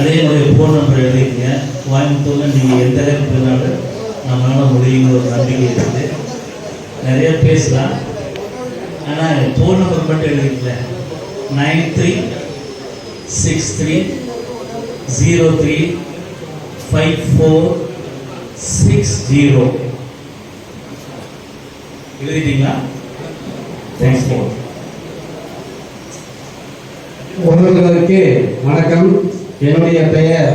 அதே மாதிரி phone number எழுதிங்க கோயம்புத்தூரில் நீங்கள் எந்த அளவுக்கு போனாலும் நம்மளால் முடியுங்கிற ஒரு நம்பிக்கை இருக்குது. நிறைய பேசலாம். ஆனால் ஃபோன் நம்பர் மட்டும் எழுதிக்கல. Nine three six three zero three five four six zero எழுதிட்டீங்களா? Thanks for உறவுகளுக்கு வணக்கம். என்னுடைய பெயர்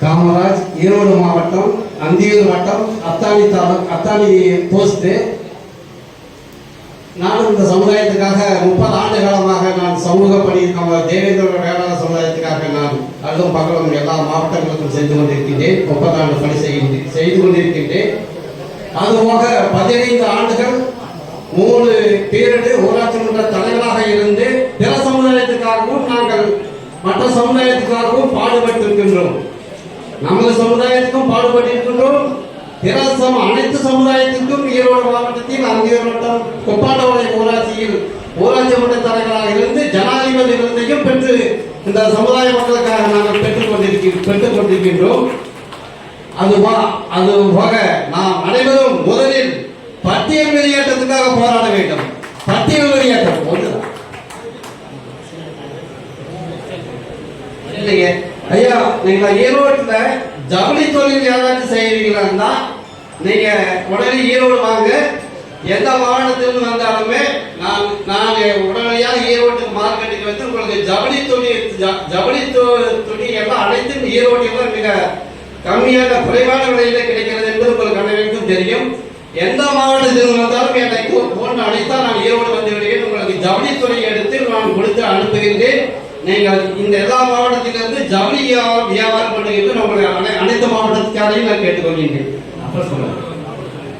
காமராஜ். ஈரோடு மாவட்டம் அந்தியூர் வட்டம் அத்தானி தாலூக் அத்தானி போஸ்ட்டு நானும் இந்த சமுதாயத்துக்காக முப்பது ஆண்டு காலமாக நான் சமூக பணி நம்ம தேவேந்திர வேளாண் சமுதாயத்துக்காக நான் அல்லும் பகலும் எல்லா மாவட்டங்களுக்கும் செய்து கொண்டிருக்கின்றேன். முப்பது ஆண்டு பணி செய்கின்ற செய்து கொண்டிருக்கின்றேன். அதுபோக பதினைந்து ஆண்டுகள் மூணு பேரடு ஊராட்சி மன்ற தலைவர் மற்ற சமுதாயத்துக்காகவும் பாடுபட்டிருக்கின்றோம். நமது சமுதாயத்துக்கும் பாடுபட்டிருக்கின்றோம். பிற சம அனைத்து சமுதாயத்திற்கும் ஈரோடு மாவட்டத்தில் அங்கீர் வட்டம் கொப்பாட்டவளை ஊராட்சியில் ஊராட்சி மன்ற தலைவராக இருந்து ஜனாதிபதி விருதையும் பெற்று இந்த சமுதாய மக்களுக்காக நாங்கள் பெற்றுக் கொண்டிருக்கிறோம் பெற்றுக் கொண்டிருக்கின்றோம் அது அது போக நாம் அனைவரும் முதலில் பட்டியல் வெளியேற்றத்துக்காக போராட வேண்டும் பட்டியல் வெளியேற்றம் ஒன்றுதான் கேட்டீங்க ஐயா நீங்க ஈரோட்டுல ஜவுளி தொழில் ஏதாச்சும் செய்யறீங்களா நீங்க உடனே ஈரோடு வாங்க. எந்த மாவட்டத்திலிருந்து வந்தாலுமே நான் நான் உடனடியாக ஈரோட்டு மார்க்கெட்டுக்கு வந்து உங்களுக்கு ஜவுளி துணி ஜ- ஜவுளி துணி எல்லாம் அனைத்தும் ஈரோட்டில் மிக கம்மியான குறைவான விலையில கிடைக்கிறது என்று உங்களுக்கு அனைவருக்கும் தெரியும். எந்த மாவட்டத்தில் வந்தாலும் என்னை போன்று அழைத்தால் நான் ஈரோடு வந்து விடுகிறேன். உங்களுக்கு ஜவுளி துணி எடுத்து நான் கொடுத்து அனுப்புகின்றேன். நீங்கள் இந்த எல்லா மாவட்டத்திலிருந்து ஜவுளி வியா- வியாபாரம் பண்ணுகின்ற உங்களை அனை- அனைத்து மாவட்டத்துக்காரையும் நான் கேட்டுக்கொள்கின்றேன்.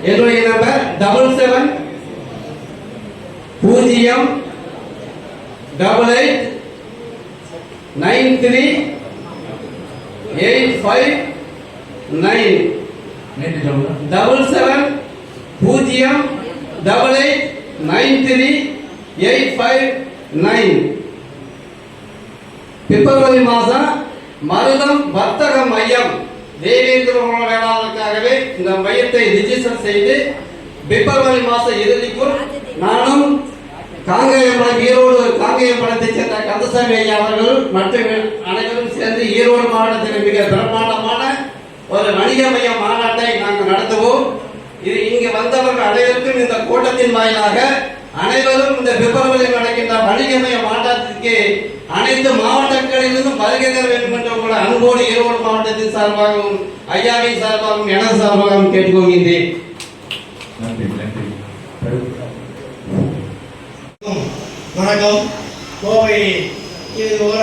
என்னுடைய நம்பர் டபுள் செவன் பூஜ்ஜியம் double eight nine three eight five nine double seven பூஜ்ஜியம் double eight nine three eight five nine February மாதம் மருதம் வர்த்தக மையம். தேவேந்திர இந்த மையத்தை ரிஜிஸ்டர் செய்து பிப்ரவரி மாத இறுதிக்குள் நானும் காங்கேயம் ஈரோடு காங்கேயம் படத்தைச் சேர்ந்த கந்தசாமி ஐயா அவர்கள் மற்றும் அனைவரும் சேர்ந்து ஈரோடு மாவட்டத்தில் மிக பிரம்மாண்டமான ஒரு வணிக மைய மாநாட்டை நாங்கள் நடத்துவோம். இது இங்கு வந்தவர்கள் அனைவருக்கும் இந்த கூட்டத்தின் வாயிலாக அனைவரும் இந்த பிப்ரவரி நடக்கின்ற வணிக மைய அனைத்து மாவட்டங்களிலிருந்தும் வருகை தர வேண்டும் என்று உங்களை அன்போடு ஈரோடு மாவட்டத்தின் சார்பாகவும் ஐயாவின் சார்பாகவும் எனது சார்பாகவும் கேட்டுக்கொள்கின்றேன். வணக்கம். கோவை இது ஓர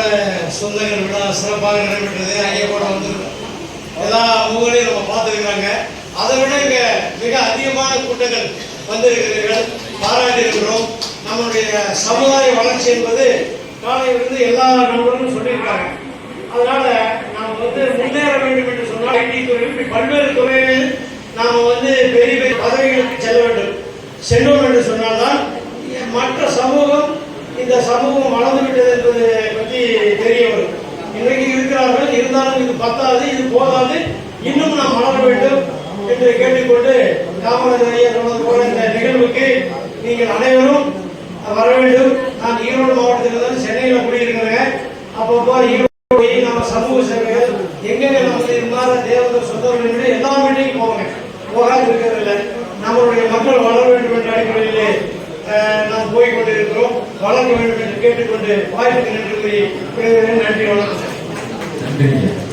சொந்தங்கள் விழா சிறப்பாக நடைபெற்றது ஐயா கூட வந்திருக்கோம். எல்லா முகங்களையும் நம்ம பார்த்துருக்குறாங்க. அதை விட இங்க மிக அதிகமான கூட்டங்கள் வந்திருக்கிறீர்கள். பாராட்டியிருக்கிறோம். நம்மளுடைய சமுதாய வளர்ச்சி என்பது காலையிலிருந்து எல்லா நண்பர்களும் சொல்லியிருக்காங்க. அதனால நாம் வந்து முன்னேற வேண்டும் என்று சொன்னால் ஐடி துறையில் இப்படி பல்வேறு துறைகளில் நாம் வந்து பெரிய பெரிய பதவிகளுக்கு செல்ல வேண்டும். சென்றோம் என்று சொன்னால்தான் மற்ற சமூகம் இந்த சமூகம் வளர்ந்து விட்டது என்பதை பற்றி தெரிய வரும். இன்றைக்கு இருக்கிறார்கள் இருந்தாலும் இது பத்தாது இது போதாது. இன்னும் நாம் வளர வேண்டும் என்று கேட்டுக்கொண்டு காமராஜர் ஐயா சொன்னது போல இந்த நிகழ்வுக்கு நீங்கள் அனைவரும் வர வேண்டும். நான் ஈரோடு மாவட்டத்தில் தான் சென்னையில் குடியிருக்கிறேன். அப்பப்போ ஈரோடு போய் நம்ம சமூக சேவைகள் எங்கெங்க நம்ம இது மாதிரி தேவதர் சொந்தங்கள் எல்லா மீட்டிங்கும் போங்க. போகாது இருக்கிறதில்ல நம்மளுடைய மக்கள் வளர வேண்டும் என்ற அடிப்படையிலே நாம் போய் கொண்டிருக்கிறோம். வளர்க்க வேண்டும் என்று கேட்டுக்கொண்டு வாய்ப்புக்கு நன்றி நன்றி வணக்கம் நன்றி